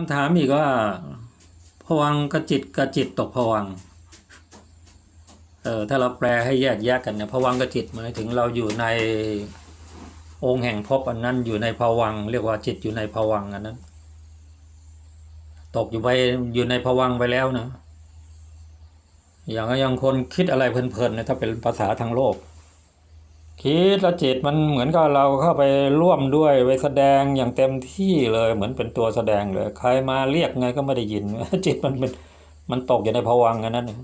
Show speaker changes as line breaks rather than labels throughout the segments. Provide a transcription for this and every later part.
คำถามอีกว่าผวังกับจิตกับจิตตกผวังเออถ้าเราแปลให้แยกแยกกันเนี่ยผวังกับจิตหมายถึงเราอยู่ในองค์แห่งภพอันนั้นอยู่ในภวังเรียกว่าจิตอยู่ในภวังอันนั้น ตกอยู่ไปอยู่ในภวังไปแล้วนะอย่างอย่างคนคิดอะไรเพลินๆเนี่ยถ้าเป็นภาษาทางโลก คิดแล้วจิตมันเหมือนกับเราเข้าไปร่วมด้วยไปแสดงอย่างเต็มที่เลยเหมือนเป็นตัวแสดงเลย ใครมาเรียกไงก็ไม่ได้ยิน จิตมันเป็นมันตกอยู่ในภวังค์อันนั้นน่ะ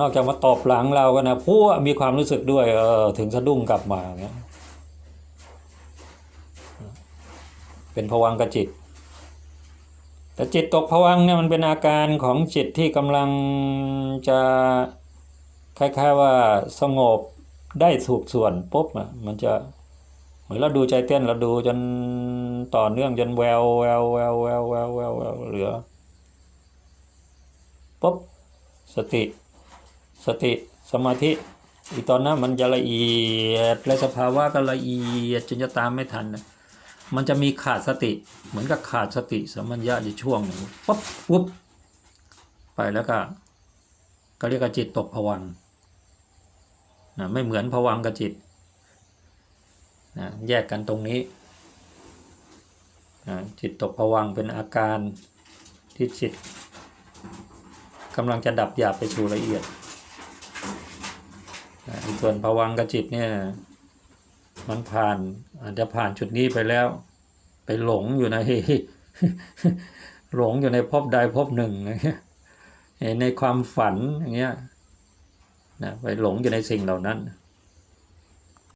นอกจากมาตบหลังเราก็นะผู้มีความรู้สึกด้วยเออถึงสะดุ้งกลับมาอย่างเงี้ยเป็นภวังกับจิต แต่จิตตกภวังเนี่ยมันเป็นอาการของจิตที่กำลังจะคล้ายๆว่าสงบ ได้ถูกส่วนปุ๊บอะมันจะเหมือนเราดูใจเต้นเราดูจนต่อเนื่องจนแววแววแววแววแววแววแววเหลือปุ๊บสติ สติสมาธิอีตอนนั้นมันจะละเอียดและสภาวะก็ละเอียดจนจะตามไม่ทันนะมันจะมีขาดสติ เหมือนกับขาดสติสมัญญะอยู่ช่วงหนึ่งปุ๊บปุ๊บไปแล้วก็ก็เรียกว่าจิตตกผวัง นะไม่เหมือนผวังกับจิตนะแยกกันตรงนี้นะจิตตกผวังเป็นอาการที่จิตกำลังจะดับหยาบไปสู่ละเอียดนะส่วนผวังกับจิตเนี่ยมันผ่านอาจจะผ่านจุดนี้ไปแล้ว ไปหลงอยู่ในหลงอยู่ในภพใดภพหนึ่งในความฝันอย่างเงี้ย นะไปหลงอยู่ในสิ่งเหล่านั้น